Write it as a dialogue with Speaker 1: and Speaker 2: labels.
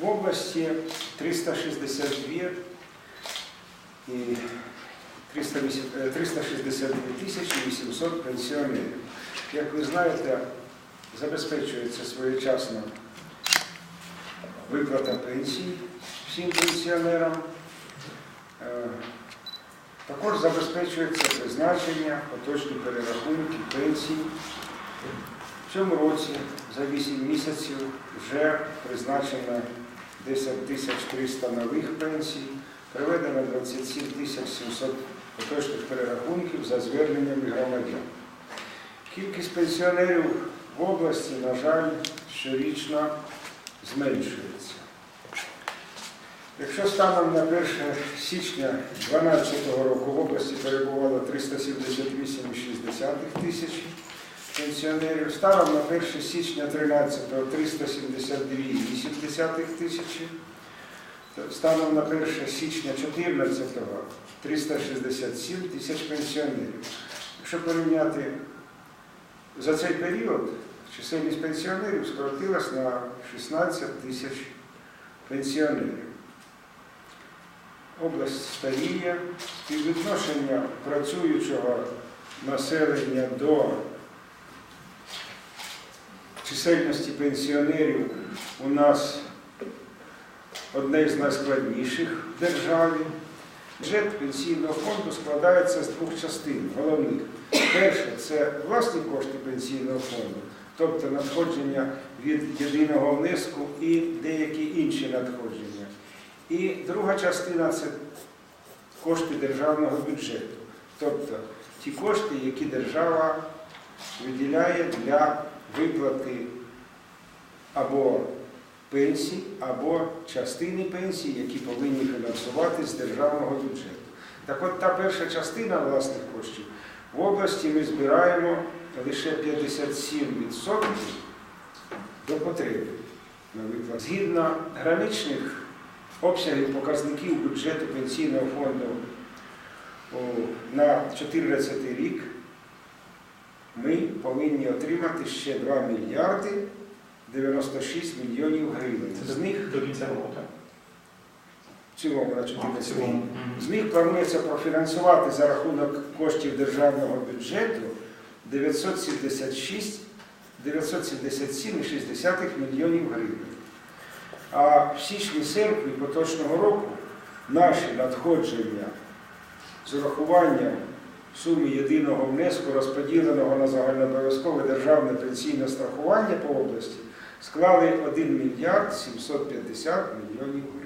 Speaker 1: В області 362 і 308 е, 362 тисячі 800 пенсіонерів. Як ви знаєте, забезпечується своєчасно виплата пенсій всім пенсіонерам. Е, Також забезпечується призначення, поточні перерахунки пенсій. В цьому році за 8 місяців вже призначено 10 тисяч 300 нових пенсій, проведено 27 тисяч 700 поточних перерахунків за зверненнями громадян. Кількість пенсіонерів в області, на жаль, щорічно зменшується. Якщо станом на 1 січня 2012 року в області перебувало 378,6 тисяч пенсіонерів, станом на 1 січня 2013 372,8 тисячі, станом на 1 січня 2014 367 тисяч пенсіонерів. Якщо порівняти за цей період, чисельність пенсіонерів скоротилась на 16 тисяч пенсіонерів. Область старіє, співвідношення працюючого населення до чисельності пенсіонерів у нас одне з найскладніших в державі. Бюджет пенсійного фонду складається з двох частин головних. Перше це власні кошти пенсійного фонду, тобто надходження від єдиного внеску і деякі інші надходження. І друга частина це кошти державного бюджету, тобто ті кошти, які держава виділяє для виплати або пенсій, або частини пенсій, які повинні фінансувати з державного бюджету. Так от та перша частина власних коштів в області ми збираємо лише 57% до потреби. Згідно граничних обсягів показників бюджету пенсійного фонду на 2014 рік ми повинні отримати ще 2 мільярди 96 мільйонів гривень. З них
Speaker 2: До кінця року, так?
Speaker 1: в цілому на
Speaker 2: в
Speaker 1: 14 рік.
Speaker 2: цілому.
Speaker 1: З них планується профінансувати за рахунок коштів державного бюджету 976 977,6 мільйонів гривень. А в січні-серпні поточного року наші надходження з урахуванням суми єдиного внеску, розподіленого на загальнообов'язкове державне пенсійне страхування по області, склали 1 мільярд 750 мільйонів гривень.